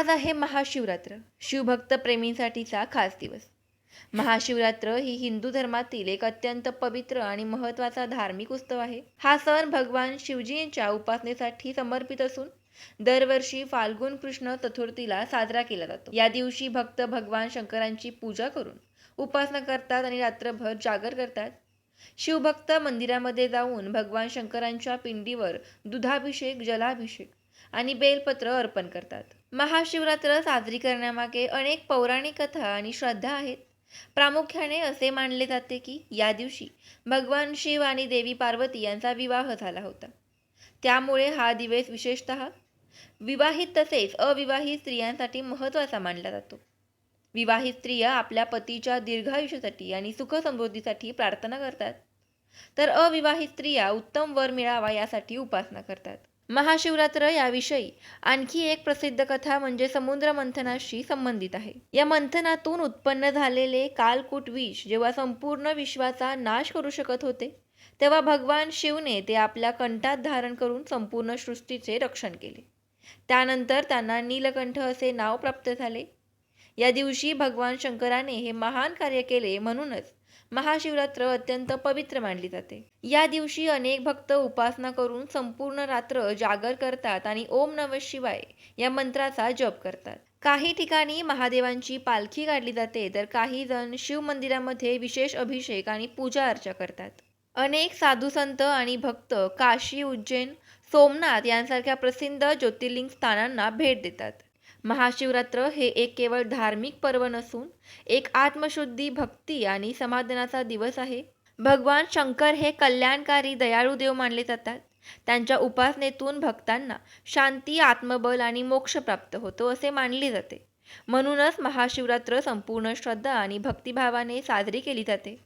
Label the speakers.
Speaker 1: आज आहे महाशिवरात्र. शिवभक्त प्रेमींसाठीचा खास दिवस. महाशिवरात्र ही हिंदू धर्मातील एक अत्यंत पवित्र आणि महत्त्वाचा धार्मिक उत्सव आहे. हा सण भगवान शिवजींच्या उपासनेसाठी समर्पित असून दरवर्षी फाल्गुन कृष्ण चतुर्थीला साजरा केला जातो. या दिवशी भक्त भगवान शंकरांची पूजा करून उपासना करतात आणि रात्रभर जागर करतात. शिवभक्त मंदिरामध्ये जाऊन भगवान शंकरांच्या पिंडीवर दुधाभिषेक जलाभिषेक आणि बेलपत्र अर्पण करतात. महाशिवरात्र साजरी करण्यामागे अनेक पौराणिक कथा आणि श्रद्धा आहेत. प्रामुख्याने असे मानले जाते की या दिवशी भगवान शिव आणि देवी पार्वती यांचा विवाह झाला होता. त्यामुळे हा दिवस विशेषतः विवाहित तसेच अविवाहित स्त्रियांसाठी महत्त्वाचा मानला जातो. विवाहित स्त्रिया आपल्या पतीच्या दीर्घायुष्यासाठी आणि सुखसमृद्धीसाठी प्रार्थना करतात. तर अविवाहित स्त्रिया उत्तम वर मिळावा यासाठी उपासना करतात. महाशिवरात्र याविषयी आणखी एक प्रसिद्ध कथा म्हणजे समुद्र मंथनाशी संबंधित आहे. या मंथनातून उत्पन्न झालेले कालकूट विष जेव्हा संपूर्ण विश्वाचा नाश करू शकत होते तेव्हा भगवान शिवने ते आपल्या कंठात धारण करून संपूर्ण सृष्टीचे रक्षण केले. त्यानंतर त्यांना नीलकंठ असे नाव प्राप्त झाले. या दिवशी भगवान शंकराने हे महान कार्य केले म्हणूनच महाशिवरात्र अत्यंत पवित्र मानली जाते. या दिवशी अनेक भक्त उपासना करून संपूर्ण रात्र जागर करतात आणि ओम नम शिवाय या मंत्राचा जप करतात. काही ठिकाणी महादेवांची पालखी काढली जाते तर काही जण शिव मंदिरामध्ये विशेष अभिषेक आणि पूजा अर्चा करतात. अनेक साधू संत आणि भक्त काशी उज्जैन सोमनाथ यांसारख्या प्रसिद्ध ज्योतिर्लिंग स्थानांना भेट देतात. महाशिवरात्र हे एक केवळ धार्मिक पर्व नसून एक आत्मशुद्धी भक्ती आणि समाधानाचा दिवस आहे. भगवान शंकर हे कल्याणकारी दयाळू देव मानले जातात. त्यांच्या उपासनेतून भक्तांना शांती आत्मबल आणि मोक्ष प्राप्त होतो असे मानले जाते. म्हणूनच महाशिवरात्र संपूर्ण श्रद्धा आणि भक्तिभावाने साजरी केली जाते.